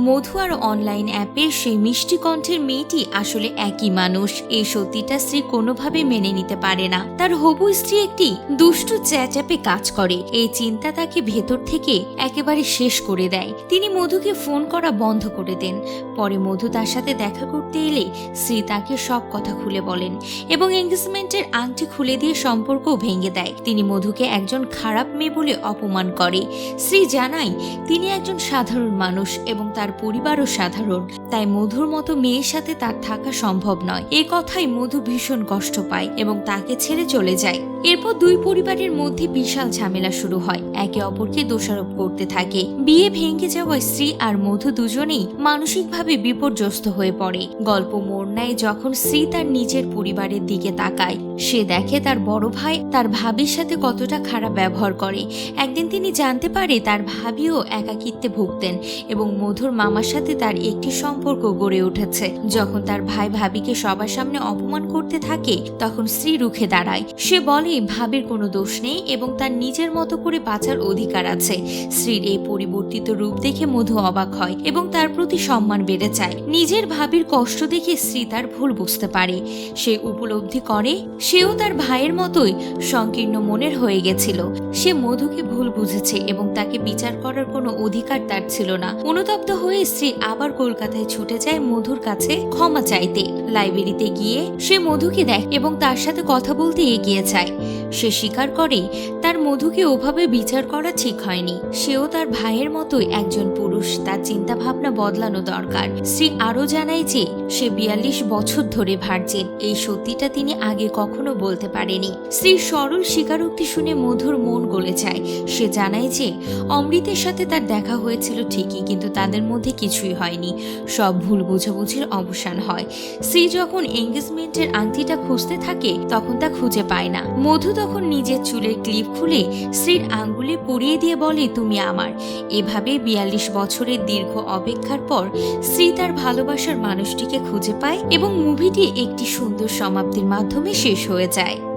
মধু আর online অ্যাপের সেই মিষ্টি কণ্ঠের মেয়েটি আসলে একই মানুষ। এই সত্যিটা স্ত্রী কোনোভাবে মেনে নিতে পারে না। তার হবু স্ত্রী একটি দুষ্টু চ্যাচাপে কাজ করে। এই চিন্তা তাকে ভেতর থেকে একেবারে শেষ করে দেয়। তিনি মধুকে ফোন করা বন্ধ করে দেন। পরে মধু তার সাথে দেখা করতে এলে শ্রী তাকে সব কথা খুলে বলেন এবং এঙ্গেজমেন্টের আংটি খুলে দিয়ে সম্পর্ক ভেঙে দেয়। তিনি মধুকে একজন খারাপ মেয়ে বলে অপমান করে। শ্রী জানায়, তিনি একজন সাধারণ মানুষ এবং তার পরিবারও সাধারণ, তাই মধুর মতো মেয়ের সাথে তার থাকা সম্ভব নয়। এ কথাই মধু ভীষণ কষ্ট পায় এবং তাকে ছেড়ে চলে যায়। এরপর দুই পরিবারের মধ্যে বিশাল ঝামেলা শুরু হয়। একে অপরকে দোষারোপ করতে থাকে। বিয়ে ভেঙে যাওয়া স্ত্রী আর মধু দুজনেই মানসিকভাবে বিপর্যস্ত হয়ে পড়ে। গল্প মোড় নেয় যখন স্ত্রী তার নিজের পরিবারের দিকে তাকায়, সে দেখে তার বড় ভাই তার ভাবির সাথে কতটা খারাপ ব্যবহার করে। একদিন তিনি জানতে পারে তার ভাবিও একাকিত্বে ভুগতেন এবং মধুর মামার সাথে তার একটি সম্পর্ক গড়ে উঠেছে। যখন তার ভাই ভাবিকে সবার সামনে অপমান করতে থাকে, তখন স্ত্রী রুখে দাঁড়ায়। সে বলে, ভাবির কোনো দোষ নেই এবং তার নিজের মতো করে বাঁচার অধিকার আছে। স্ত্রীর এই পরিবর্তিত রূপ দেখে মধু অবাক হয় এবং তার প্রতি সম্মান বেড়ে যায়। নিজের ভাবির কষ্ট দেখে স্ত্রী তার ভুল বুঝতে পারে। সে উপলব্ধি করে, সেও তার ভাইয়ের মতোই সংকীর্ণ মনের হয়ে গেছিল। সে মধুকে ভুল বুঝেছে এবং তাকে বিচার করার কোনো অধিকার তার ছিল না। অনুতপ্ত হয়ে স্ত্রী আবার কলকাতায় ছুটে যায় মধুর কাছে ক্ষমা চাইতে। লাইব্রেরিতে গিয়ে সে মধুকে দেখ এবং তার সাথে কথা বলতে এগিয়ে যায়। সে স্বীকার করে মধুকে ওভাবে বিচার করা ঠিক হয়নি। সেও তার ভাইয়ের মতোই একজন পুরুষ। তার চিন্তা ভাবনা বদলানো দরকার। শ্রী আরও জানায় যে, সে বিয়াল্লিশ বছর ধরে ভার্জিন। এই সত্যিটা তিনি আগে কখনো বলতে পারেনি। স্ত্রীর সরল স্বীকারোক্তি শুনে মধুর মন গলে যায়। সে জানায় যে, অমৃতের সাথে তার দেখা হয়েছিল ঠিকই, কিন্তু তাদের মধ্যে কিছুই হয়নি। সব ভুল বোঝাবুঝির অবসান হয়। শ্রী যখন এঙ্গেজমেন্টের আংটিটা খুঁজতে থাকে, তখন তা খুঁজে পায় না। মধু তখন নিজের চুলের ক্লিপ খুলে স্ত্রীর আঙ্গুলে পরিয়ে দিয়ে বলে, তুমি আমার। এভাবে বিয়াল্লিশ বছরের দীর্ঘ অপেক্ষার পর স্ত্রী তার ভালোবাসার মানুষটিকে খুঁজে পায় এবং মুভিটি একটি সুন্দর সমাপ্তির মাধ্যমে শেষ হয়ে যায়।